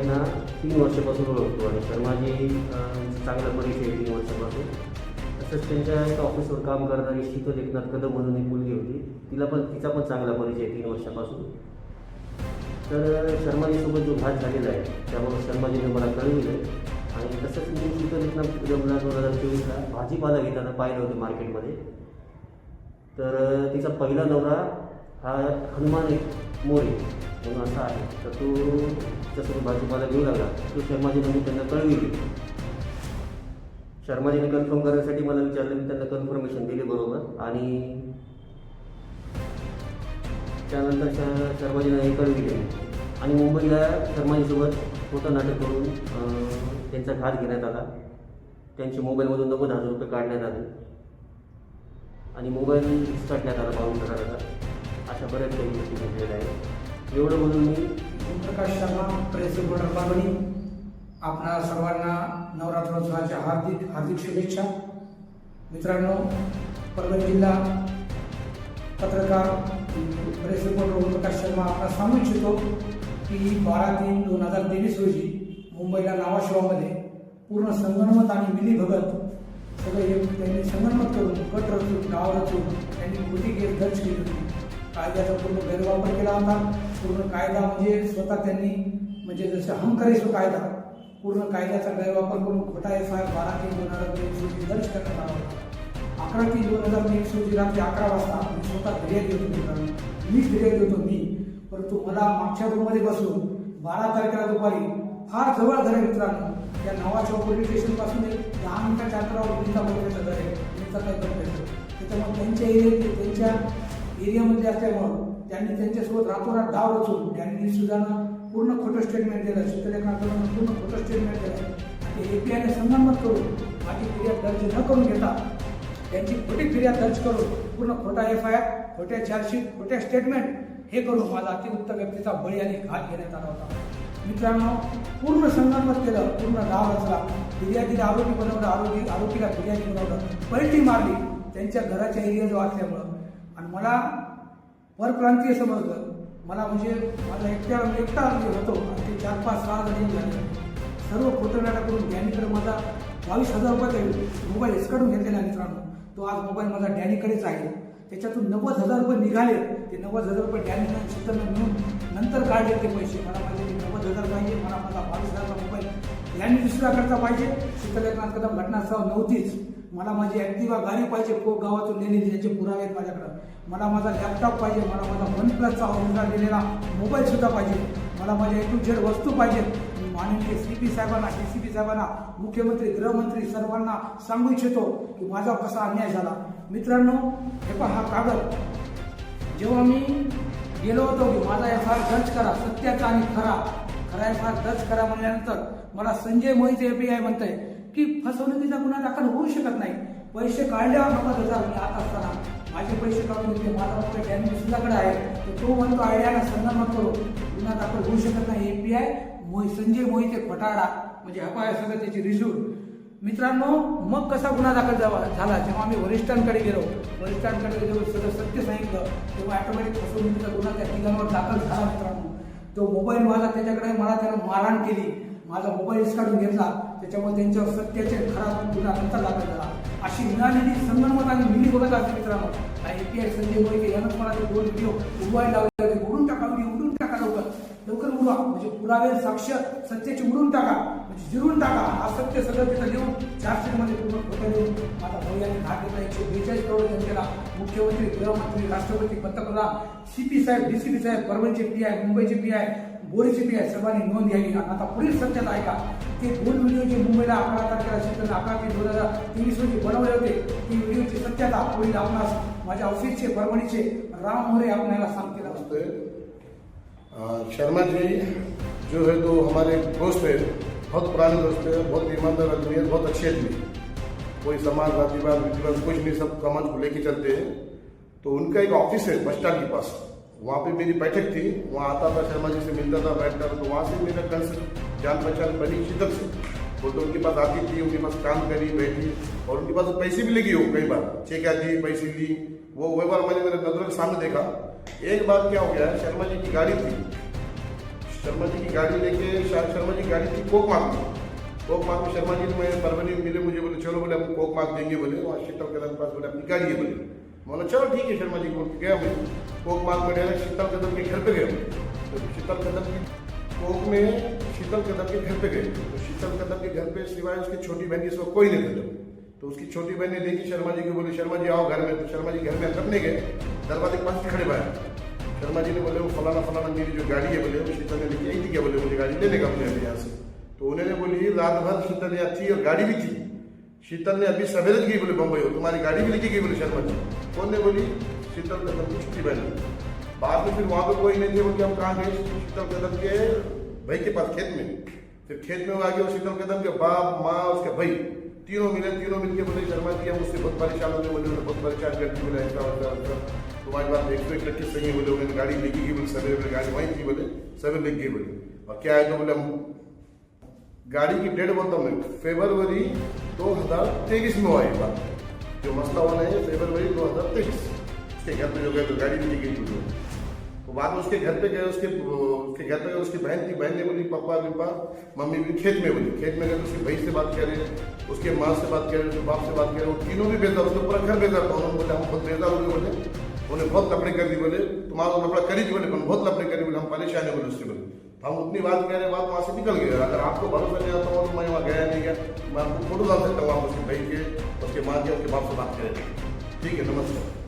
मी तीन वर्षापासून ओळखतो आणि शर्माजी चांगला परिचय आहे तीन वर्षापासून. तसंच त्यांच्या एका ऑफिसवर काम करणारी शीतल एकनाथ कदम म्हणून एक मुलगी होती. तिला पण तिचा पण चांगला परिचय आहे तीन वर्षापासून. तर शर्माजीसोबत जो घात झालेला आहे त्यामुळे शर्माजीने मला कळविलं आणि तसंच मी शीतल एकनाथ कदमला दोन हजार चोवीसला भाजीपाला घेताना पाहिलं होतं मार्केटमध्ये. तर तिचा पहिला नवरा हा हनुमान एक मोरे. म्हणून असा आहे. तर तो त्याच्यासोबत भाजीपाला घेऊ लागला तो शर्माजीने मी त्यांना कळविली शर्माजीने कन्फर्म करण्यासाठी मला विचारलं मी त्यांना कन्फर्मेशन दिली बरोबर. आणि त्यानंतर श शर्माजीनं हे कळविले आणि मुंबईला शर्माजीसोबत खोटं नाटक करून त्यांचा घात घेण्यात आला. त्यांच्या मोबाईलमधून नव्वद हजार रुपये काढण्यात आले. आणि मोबाईल काढण्यात आला बावन्न हजाराचा. अशा बऱ्याच काही गोष्टी घडलेल्या आहेत. एवढं म्हणून मी ओमप्रकाश शर्मा प्रेस रिपोर्टर परभणी आपणा सर्वांना नवरात्रोत्सवाच्या हार्दिक हार्दिक शुभेच्छा. मित्रांनो परभणी जिल्हा पत्रकार प्रेस रिपोर्टर ओमप्रकाश शर्मा आपला सांगू इच्छितो की बारा तीन दोन हजार तेवीस रोजी मुंबईला नावाशिवामध्ये पूर्ण संगणमत आणि मिलीभगत सगळे हे त्यांनी संगणमत करून गट रचून गाव रचून त्यांनी कृती केस दर्ज केली होती. कायद्याचा पूर्ण गैरवापर केला होता. पूर्ण कायदा म्हणजे स्वतः त्यांनी म्हणजे जसं हमकरी कायदा पूर्ण कायद्याचा गैरवापर करून खोटा एफ आय बारा तीन दोन हजार तेवीस रोजी दर्ज करण्यात आला होता. अकरा तीन दोन हजार तेवीस रोजी रात्री अकरा वाजता मी स्वतः फिर्याद देतो होतो मित्रांनो. मी फिर्याद देतो मी. परंतु मला मागच्या रूममध्ये बसून बारा तारखेला दुपारी फार जवळ झाले मित्रांनो. या नावाच्या पोलीस स्टेशनपासून एक दहा मिनिटाच्या अंतरावर गुंता बरोबरचं घर आहे. त्यांचा काय करतो त्याच्यामुळे त्यांच्या एरियात त्यांच्या एरियामध्ये असल्यामुळं त्यांनी त्यांच्यासोबत रातोरात डाव रचून त्यांनी सुद्धा पूर्ण खोटं स्टेटमेंट दिलं चित्रलेखनाकडून पूर्ण खोटं स्टेटमेंट दिलं. आणि ते एपीआयने संगनमत करून माझी फिर्याद दर्ज न करून घेता त्यांची खोटी फिर्याद दर्ज करून पूर्ण खोटा एफ आय आर खोट्या चार्जशीट खोट्या स्टेटमेंट हे करून माझा अतिउत्तर व्यक्तीचा बळी आणि घात घेण्यात आला होता. मित्रांनो पूर्ण संगनमत केलं पूर्ण डाव रचला. फिर्यादीला आरोपी बनवलं आरोपी आरोपीला फिर्यादी बनवलं. पलटी मारली. त्यांच्या घराच्या एरिया जो असल्यामुळं मला परप्रांतीय समजलं. मला म्हणजे माझा एकट्या एकटा म्हणजे होतो. आणि ते चार पाच सहा जणी झाले. सर्व खोटं नाटक करून डॅनीकडे माझा बावीस हजार रुपये मोबाईल हिसकाडून घेतलेला मित्रांनो. तो आज मोबाईल माझा डॅनीकडेच आहे. त्याच्यातून नव्वद हजार रुपये निघाले. ते नव्वद हजार रुपये डॅनीनं शीतलनं मिळून नंतर काढले ते पैसे. मला माझे ते नव्वद हजार पाहिजे. मला माझा बावीस हजारचा मोबाईल डॅनी दुसऱ्याकडचा पाहिजे. शीतल कदम घटनास्थळ नव्हतीच. मला माझी ॲक्टिवा गाडी पाहिजे कोक गावातून नेलेली त्याचे पुरावे आहेत माझ्याकडं. मला माझा लॅपटॉप पाहिजे मला माझा वन प्लसचा ऑर्डर दिलेला मोबाईल सुद्धा पाहिजे. मला माझ्या ए टू झेड वस्तू पाहिजेत. मी माननीय सी पी साहेबांना डी सी पी साहेबांना मुख्यमंत्री गृहमंत्री सर्वांना सांगू इच्छितो की माझा कसा अन्याय झाला. मित्रांनो हे पहा हा कागद. जेव्हा मी गेलो होतो की माझा एफ आय दर्ज करा सत्याचा आणि खरा. खराय एफ टच करा म्हणल्यानंतर मला संजय मोहिते एपीआय म्हणतंय की फसवणुकीचा गुन्हा दाखल होऊ शकत नाही. पैसे काढल्यावर नका हजार मी आता असताना. माझे पैसे काढून घेतले माझा मोबाईल डॅमेज सुद्धाकडे आहे. तर तो म्हणतो आयडियाला संदर्भात करू गुन्हा दाखल होऊ शकत नाही एपीआय मोहि संजय मोहिते खोटाडा म्हणजे अपाय सगळं त्याची रिझ्यूट मित्रांनो मग कसा गुन्हा दाखल झाला? जेव्हा आम्ही वरिष्ठांकडे गेलो वरिष्ठांकडे जेव्हा सगळं सत्य सांगितलं तेव्हा ऑटोमॅटिक फसवणुकीचा गुन्हा त्या ठिकाणावर दाखल झाला मित्रांनो. तो मोबाईल माझा त्याच्याकडे मला त्यानं मारहाण केली. माझा मोबाईल काढून घेतला. त्याच्यामुळे त्यांच्यावर सत्याचे खराब गुन्हा नंतर दाखल झाला. अशी मिळालेली संगणमत आणि मिली बघत असते मित्रांनो. आणि एपीआय संजय मोहिते यानंच मला ते दोन व्हिडिओ उभारी लावले होते उडून टाका व्हिडिओ उडून टाका लवकर लवकर म्हणजे पुरावे साक्ष सत्याची उडून टाका म्हणजे जिरून टाका असत्य सगळं तिथं लिहून चारशेमध्ये पूर्ण खोटं लिहून माझा भैयाने भाग घेतला एकशे बेचाळीस करोड जनतेला मुख्यमंत्री गृहमंत्री राष्ट्रपती पंतप्रधान सी पी साहेब डी सी पी साहेब परभणीचे पी आय मुंबईचे पी आय बोरीचे पी आय सर्वांनी नोंद घ्यावी. आता पुढील सत्यता ऐका ते दोन व्हिडिओ जे मुंबईला अकरा तारखेला शीतल अकरा ते दोन हजार तेवीस रोजी बनवले होते ती व्हिडिओची सत्यता पुढील आपणास माझ्या ऑफिसचे परभणीचे राम मोरे आपल्याला सांगतील. असतोय शर्मा जी जो है तो हमारे दोस्त है, बहुत पुराने दोस्त है, बहुत ईमानदार आदमी है, बहुत अच्छे आदमी कोई समाज, जातिवाद विधिवाद कुछ नहीं, सब समाज को लेके चलते हैं। तो उनका एक ऑफ़िस है बस स्टैंड के पास। वहाँ पे मेरी बैठक थी, वहाँ आता था, शर्मा जी से मिलता था, बैठता था तो वहाँ से मेरा कल से जान पहचान बनी शीतल से। वो तो उनके पास आती थी, उनके पास काम करी, बैठी, और उनके पास पैसे भी लेगी हो कई बार। चेक आती, पैसे ली, वो वही बार मैंने मेरे नज़रों के सामने देखा। एक बार क्या हो गया, शर्मा जी की गाड़ी थी। शर्मा जी की गाड़ी लेके शर्मा जी की गाड़ी थी कोक मार्ग में कोक मार्ग में शर्मा जी मैं परवनी मिले, मुझे बोले, चलो बोले, हम कोक मार्ग देंगे बोले वहाँ शीतल कदम पास बोले अपनी गाड़ी है बोले बोला, चलो ठीक है शर्मा जी को गया मैं कोक मार्ग में डायरेक्ट शीतल कदम के घर पे गए। तो शीतल कदम की कोक में शीतल कदम के घर पे गए। तो शीतल कदम के घर पे सिवाय उसकी छोटी बहन की कोई नहीं था। तो उसकी छोटी बहन ने देखी शर्मा जी को, बोली, शर्मा जी, आओ घर में। तो शर्मा जी घर में नहीं गए। दरवाजे के पास खड़े पाए शर्मा जी ने बोले, वो फलाना फलाना मेरी जो गाड़ी है, बोले, वो शीतल ने लेके आई थी क्या, बोले, मुझे गाड़ी लेने का अभी यहाँ से? तो उन्होंने बोली, रात भर शीतल यहाँ थी और गाड़ी भी थी। शीतल ने अभी सवेरे गई बोले, बम्बई हो, तुम्हारी गाड़ी भी लेके गई, बोले शर्मा जी। कौन ने बोली शीतल कदम की छुट्टी बहन बाद में फिर वहाँ पे कोई नहीं थे, बोल, हम कहाँ गए? शीतल कदम के भाई के पास खेत में। फिर खेत में वो आ वो शीतल कदम के बाप, माँ, उसके भाई। तीनों मिले, तीनों मिलके बोले शर्मा हम उससे बहुत परेशान हो गए बोले उन्होंने बहुत परेशान करके बोले ऐसा वैसा वैसा। तुम्हारी बात सौ एक लड़के सही बोले, उन्होंने गाड़ी लेके गई, बोले, सवेरे बोले गाड़ी वहीं थी, बोले, सवेरे लेके गई, बोले। और क्या है तो बोले, हम गाड़ी की डेट बोलता हूँ मैं फेब्रवरी दो हज़ार तेईस में हुआ ये बात। जो मसला होना है फेब्रवरी दो हज़ार तेईस। उसके घर पे जो गए तो गाड़ी भी नहीं गई तो बाद में उसके घर पे गए, उसके उसके घर पे गए, उसकी बहन थी, बहन ने बोली, पापा पापा मम्मी भी खेत में बोली, खेत में गए तो उसके भाई से बात कर रहे उसके माँ से बात कर रहे उसके बाप से बात करे, वो तीनों भी बेजार, उसके पूरा घर बेजार था, उन्होंने बोले, हम बहुत बेजार हो बोले उन्हें बहुत लपड़े कर दी बोले, तुम्हारा लपड़ा करी थी बोले बहुत लपड़े करी बोले, हम परेशान है बोले उससे बोले हम उतनी बात कह रहे बात वहाँ से निकल गए, अगर आपको भरोसा नहीं आता तो मैं वहाँ गया नहीं गया, मैं आपको फ़ोटो डाल सकता हूँ, आप उसके भाई के, उसके माँ के, उसके बाप से बात करें ठीक है, नमस्कार।